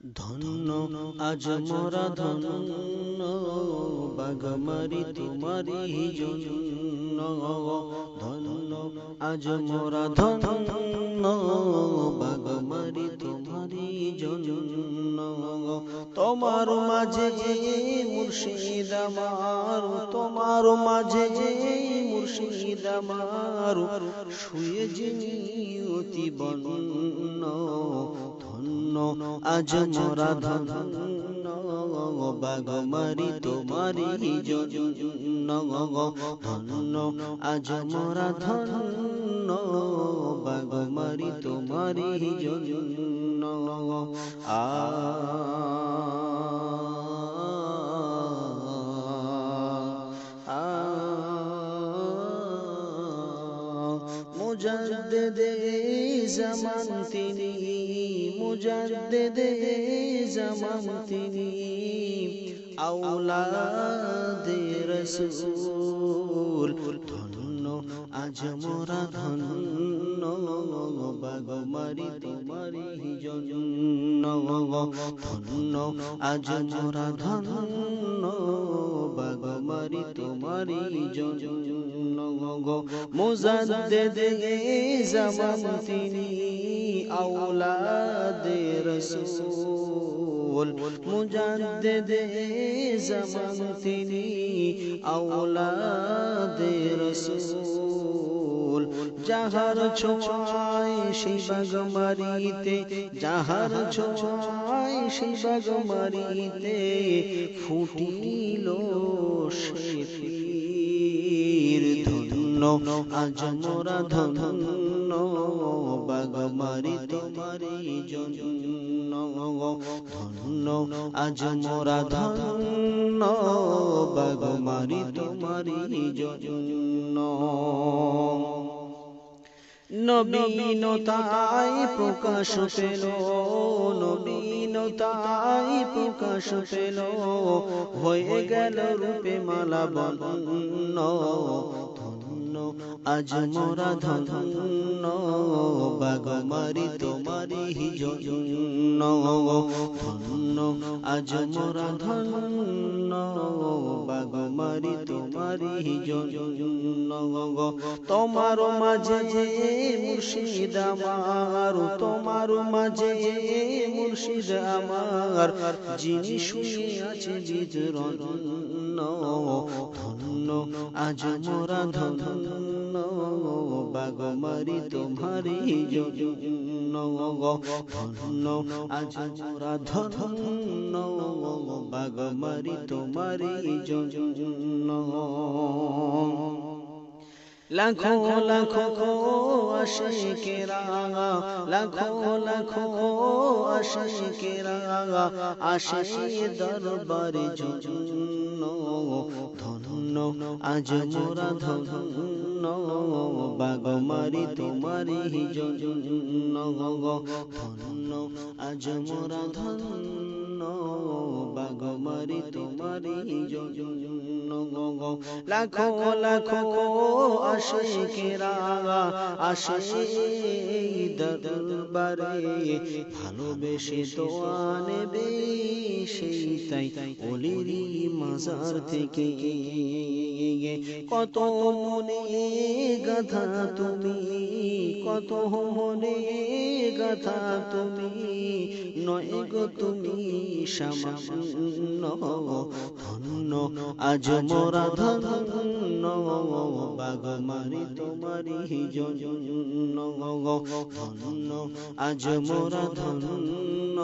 ধন্য আজ মোরা ধন্য বাগমারি তোমারি জন্য। ধন্য আজ মোরা ধন্য বাগমারি তোমারি জন্য। তোমার মাঝে যে মুর্শিদ আমার তোমার মাঝে যে মুর্শিদ আমার শুয়ে অতি বন্ন ধন্য, আজ মোরা ধন্য, বাগমারি তোমারি জন্য, ধন্য, আজ মোরা ধন্য, বাগমারি তোমারি জন্য, আ ধন্য আজ মোরা ধন্য। বাগমারি তোমারি ধন্য আজ মোরা ধন্য। বাগমারি তোমারি জন্য। মুজাদ্দেদে জামান তিনি আওলাদে রসুল। মুজাদ্দেদে জামান তিনি আওলাদে রসুল। যাহার ছোঁয়ায় শিবাগমারিতে যাহার ছোঁয়ায় শিবাগমারিতে ফুটিল সে পীর ধন্য আজ মোরা ধন্য বাগমারি তোমারি জন্য। ধন্য। আজ মোরা ধন্য বাগমারি তোমারি জন্য। নবীনতাই প্রকাশ পেল। নবীনতাই প্রকাশ পেল। হয়ে গেল রূপে মালা বন্ন ধন্য আজ মোরা ধন্য বাগমারি তোমারি জন্য। ধন্য, আজ মোরা ধন্য বাগমারি তোমারি জন্য। তোমার মাঝে যে মুর্শিদ আমার তোমার মাঝে মুর্শিদ আমার, যিনি শুয়ে আছে বিদরন্ন। ধন্য আজ মোরা ধন্য বাগমারি তোমারি জন্য আজ মোরা ধন্য বাগমারি তোমারি জন্য লাখো লাখো, আশিকেরা, লাখো লাখো, আশিকেরা আসে দরবারে জন্য ধন্য, আজ মোরা ধন্য বাগমারি তোমারি জন্য, ধন্য, আজ মোরা ধন্য বাগমারি তোমারি লাখো লাখো আশিকেরা আসে দরবারে ভালোবেসে তো আনবে সেই তাই অলিরি মাজার থেকে। কত মনে গাথা তুমি কত মনে গাথা তুমি, নয় গো তুমি সামান্য, ধন্য, আজ মোরা ধন্য বাগমারি তোমারি জন্য, ধন্য, আজ মোরা ধন্য।